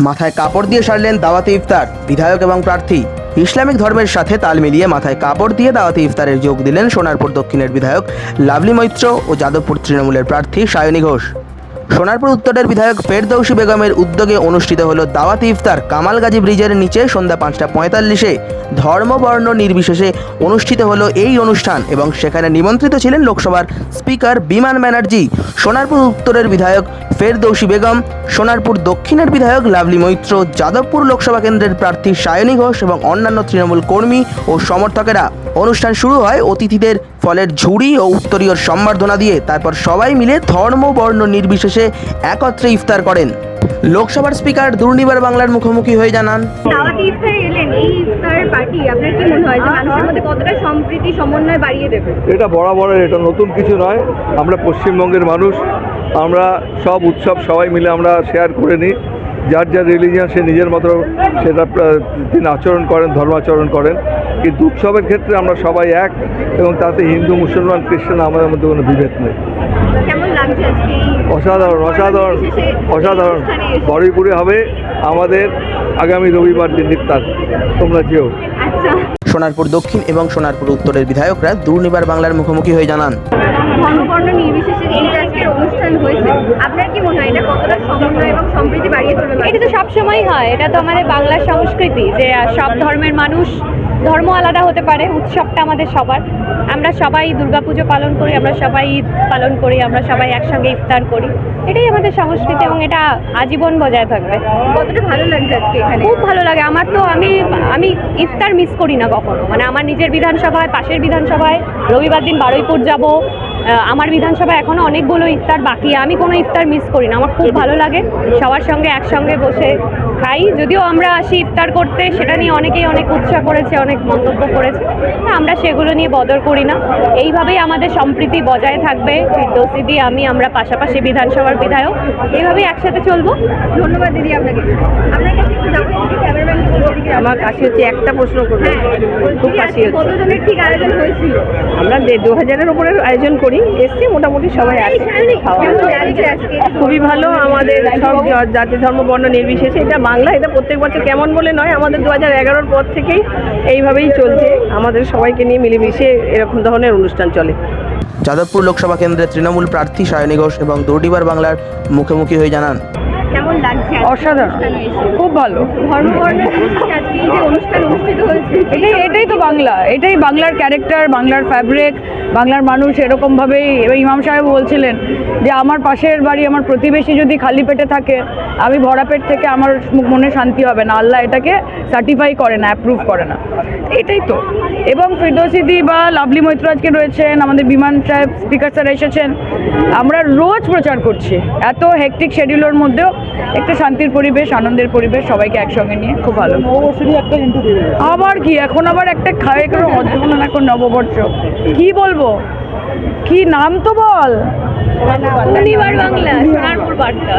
মাথায় কাপড় দিয়ে সারলেন দাওয়াতে ইফতার, বিধায়ক এবং প্রার্থী। ইসলামিক ধর্মের সাথে তাল মিলিয়ে মাথায় কাপড় দিয়ে দাওয়াতে ইফতারের যোগ দিলেন সোনারপুর দক্ষিণের বিধায়ক লাভলি মৈত্র ও যাদবপুর তৃণমূলের প্রার্থী সায়নী ঘোষ। সোনারপুর উত্তরের বিধায়ক ফেরদৌসি বেগমের উদ্যোগে অনুষ্ঠিত হল দাওয়াতি ইফতার কামালগাজী ব্রিজের নিচে সন্ধ্যা পাঁচটা পঁয়তাল্লিশে। ধর্মবর্ণ নির্বিশেষে অনুষ্ঠিত হলো এই অনুষ্ঠান এবং সেখানে নিমন্ত্রিত ছিলেন লোকসভার স্পিকার বিমান ব্যানার্জি। সোনারপুর উত্তরের বিধায়ক ফেরদৌসি বেগম, সোনারপুর দক্ষিণের বিধায়ক লাভলি মৈত্র, যাদবপুর লোকসভা কেন্দ্রের প্রার্থী সায়নী ঘোষ এবং অন্যান্য তৃণমূল কর্মী ও সমর্থকেরা। অনুষ্ঠান শুরু হয় অতিথিদের ফলের ঝুড়ি ও উত্তরীয় সম্বর্ধনা দিয়ে। তারপর সবাই মিলে ধর্ম বর্ণ নির্বিশেষে একত্রে ইফতার করেন। লোকসভার স্পিকার দুর্নিবার বাংলার মুখোমুখি হয়ে জানান। দাওয়াতি ইফতারে এলেন এই ইফতার পার্টি আপনার কি মনে হয় যে মানুষের মধ্যে কতটা সম্প্রীতি সমন্বয় বাড়িয়ে দেবে? এটা বরাবরের এটা নতুন কিছু নয়। আমরা পশ্চিমবঙ্গের মানুষ আমরা সব উৎসব সবাই মিলে আমরা শেয়ার করে নিই। যার যার রিলিজিয়ান সে নিজের মতো সেটা তিনি আচরণ করেন ধর্মাচরণ করেন। কিন্তু উৎসবের ক্ষেত্রে আমরা সবাই এক এবং তাতে হিন্দু মুসলমান খ্রিস্টান আমাদের মধ্যে কোনো বিভেদ নেই। অসাধারণ অসাধারণ অসাধারণ? বড়ইপুরে হবে আমাদের আগামী রবিবার দিন ইফতার। তোমরা যেও। আচ্ছা। সোনারপুর দক্ষিণ এবং সোনারপুর উত্তরের বিধায়করা দুর্নিবার বাংলার মুখোমুখি হয়ে জানান। ধর্মবর্ণ নির্বিশেষে এই যে আজকে অনুষ্ঠান হয়েছে। আপনার কি মনে হয় এটা কতটা সমন্বয় এবং সম্প্রীতি বাড়িয়ে তুলবে? এটা তো সবসময় হয়। এটা তো আমাদের বাংলার সংস্কৃতি যে সব ধর্মের মানুষ ধর্ম আলাদা হতে পারে উৎসবটা আমাদের সবার। আমরা সবাই দুর্গাপুজো পালন করি আমরা সবাই ঈদ পালন করি আমরা সবাই একসঙ্গে ইফতার করি। এটাই আমাদের সংস্কৃতি এবং এটা আজীবন বজায় থাকবে। কতটা ভালো লাগছে আজকে এখানে? খুব ভালো লাগে। আমার তো আমি আমি ইফতার মিস করি না কখনো। মানে আমার নিজের বিধানসভায় পাশের বিধানসভায় রবিবার দিন বারুইপুর যাব। আমার বিধানসভায় এখনও অনেকগুলো ইফতার বাকি। আমি কোনো ইফতার মিস করি না। আমার খুব ভালো লাগে সবার সঙ্গে একসঙ্গে বসে খাই যদিও আমরা আসি ইফতার করতে সেটা নিয়ে অনেকেই অনেক উৎসাহ করেছে অনেক মন্তব্য করেছে। না, আমরা সেগুলো নিয়ে বদর করি না। এইভাবেই আমাদের সম্প্রীতি বজায় থাকবে। ফিরদৌসি দি আমি আমরা পাশাপাশি বিধানসভার বিধায়ক। এইভাবেই একসাথে চলবো। ধন্যবাদ দিদি আপনাকে। আপনার কাছে একটু যাব। আমার কাছে হচ্ছে একটা প্রশ্ন করব। হ্যাঁ খুব কাশি কতজনের ঠিক আয়োজন হয়েছিল? আমরা দু হাজারের উপরে আয়োজন করি এসছি মোটামুটি সবাই এই আসে সায়নী, খাওয়া কেমন লাগছে আজকে। খুবই ভালো আমাদের সব জাতি ধর্ম বর্ণ নির্বিশেষে এটা বাংলা এটা প্রত্যেক বছর কেমন বলে নয় আমাদের দু হাজার এগারোর পর থেকেই এইভাবেই চলছে। আমাদের সবাইকে নিয়ে মিলেমিশে এরকম ধরনের অনুষ্ঠান চলে। যাদবপুর লোকসভা কেন্দ্রের তৃণমূল প্রার্থী সায়নী ঘোষ এবং দুর্নিবার বাংলার মুখোমুখি হয়ে জানান। কেমন লাগছে অসাধারণ। খুব ভালো। এটাই তো বাংলা। এটাই বাংলার ক্যারেক্টার বাংলার ফ্যাব্রিক বাংলার মানুষ এরকমভাবেই এবার ইমাম সাহেব বলছিলেন যে আমার পাশের বাড়ি আমার প্রতিবেশী যদি খালি পেটে থাকে আমি ভরা পেট থেকে আমার মনে শান্তি হবে না। আল্লাহ এটাকে সার্টিফাই করে না অ্যাপ্রুভ করে না। এটাই তো। এবং ফিরদৌসিদি বা লাভলি মৈত্র আজকে রয়েছেন আমাদের বিমান সাহেব স্পিকার স্যার এসেছেন। আমরা রোজ প্রচার করছি। এত হেকটিক শিডিউলের মধ্যেও একটা শান্তির পরিবেশ আনন্দের পরিবেশ সবাইকে একসঙ্গে নিয়ে খুব ভালো। আবার কি? এখন আবার একটা খায় কোনো অর্ধমান এখন নববর্ষ। কি বলব? কি নাম তো বল সোনারপুর বার্তা।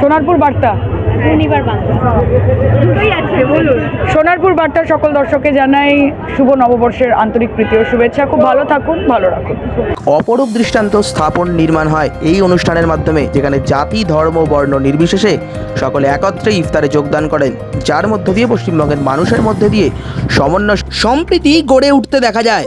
সোনারপুর বার্তা। শনিবার বাংলা। দুটোই আছে বলুন। সোনারপুর বার্তার সকল দর্শককে জানাই শুভ নববর্ষের আন্তরিক প্রীতি ও শুভেচ্ছা। খুব ভালো থাকুন ভালো রাখুন। অপরূপ দৃষ্টান্ত স্থাপন নির্মাণ হয় এই অনুষ্ঠানের মাধ্যমে যেখানে জাতি ধর্ম বর্ণ নির্বিশেষে সকলে একত্রে ইফতারে যোগদান করেন। যার মধ্য দিয়ে পশ্চিমবঙ্গের মানুষের মধ্যে দিয়ে সমন্বয় সম্প্রীতি গড়ে উঠতে দেখা যায়।